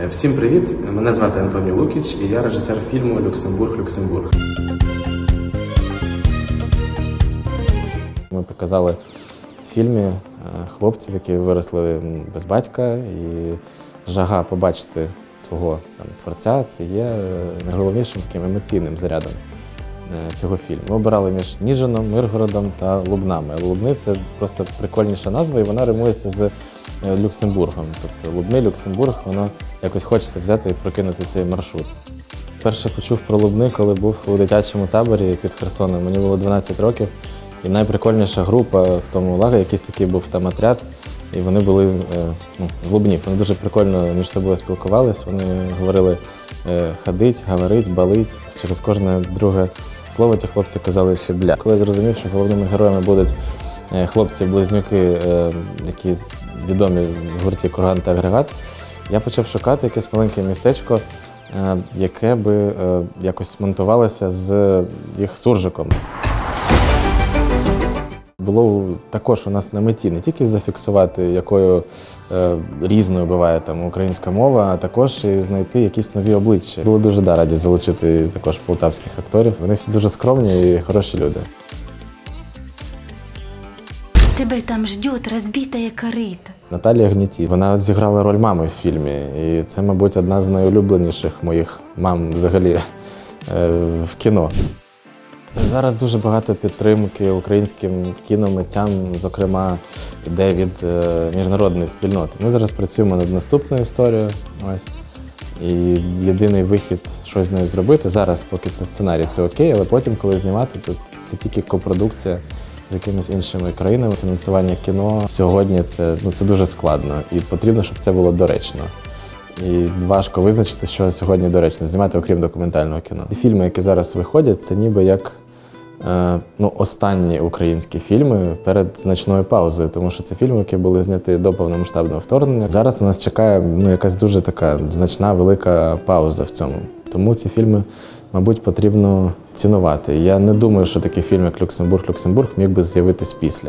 Е, Всім привіт! Мене звати Антоній Лукіч і я режисер фільму Люксембург Люксембург. Ми показали в фільмі е, хлопців, які виросли без батька, і жага побачити свого там, творця це є е, найголовнішим таким емоційним зарядом цього фільму. Ми обирали між Ніжином, Миргородом та Лубнами. Лубни це просто прикольніша назва, і вона римується з Люксембургом. Тобто Лубни, Люксембург, воно якось хочеться взяти і прокинути цей маршрут. Перше почув про Лубни, коли був у дитячому таборі під Херсоном. Мені було 12 років. І найприкольніша група в тому лагері, якийсь такий був там отряд, і вони були е, ну, з Лубнів. Вони дуже прикольно між собою спілкувались. Вони говорили е, ходить, говорить, балить. Через кожне друге слово ті хлопці казали ще бля. Коли я зрозумів, що головними героями будуть е, хлопці-близнюки, е, які відомі в гурті Курган та Агрегат, я почав шукати якесь маленьке містечко, е, яке би е, якось монтувалося з їх суржиком. Було також у нас на меті не тільки зафіксувати, якою е, різною буває там українська мова, а також і знайти якісь нові обличчя. Було дуже да, раді залучити також полтавських акторів. Вони всі дуже скромні і хороші люди. Тебя там ждет разбитая корыто. Наталія Гніті. Вона зіграла роль мами в фільмі, і це, мабуть, одна з найулюбленіших моїх мам взагалі е, в кіно. Зараз дуже багато підтримки українським кіномитцям, зокрема, йде від е, міжнародної спільноти. Ми зараз працюємо над наступною історією. Ось. І єдиний вихід щось з нею зробити. Зараз, поки це сценарій, це окей, але потім, коли знімати, то це тільки копродукція з якимись іншими країнами. Фінансування кіно сьогодні це, ну, це дуже складно і потрібно, щоб це було доречно. І важко визначити, що сьогодні доречно знімати, окрім документального кіно. Фільми, які зараз виходять, це ніби як е, ну, останні українські фільми перед значною паузою, тому що це фільми, які були зняті до повномасштабного вторгнення. Зараз на нас чекає ну, якась дуже така значна велика пауза в цьому. Тому ці фільми, мабуть, потрібно цінувати. Я не думаю, що такий фільм, як Люксембург, Люксембург міг би з'явитись після.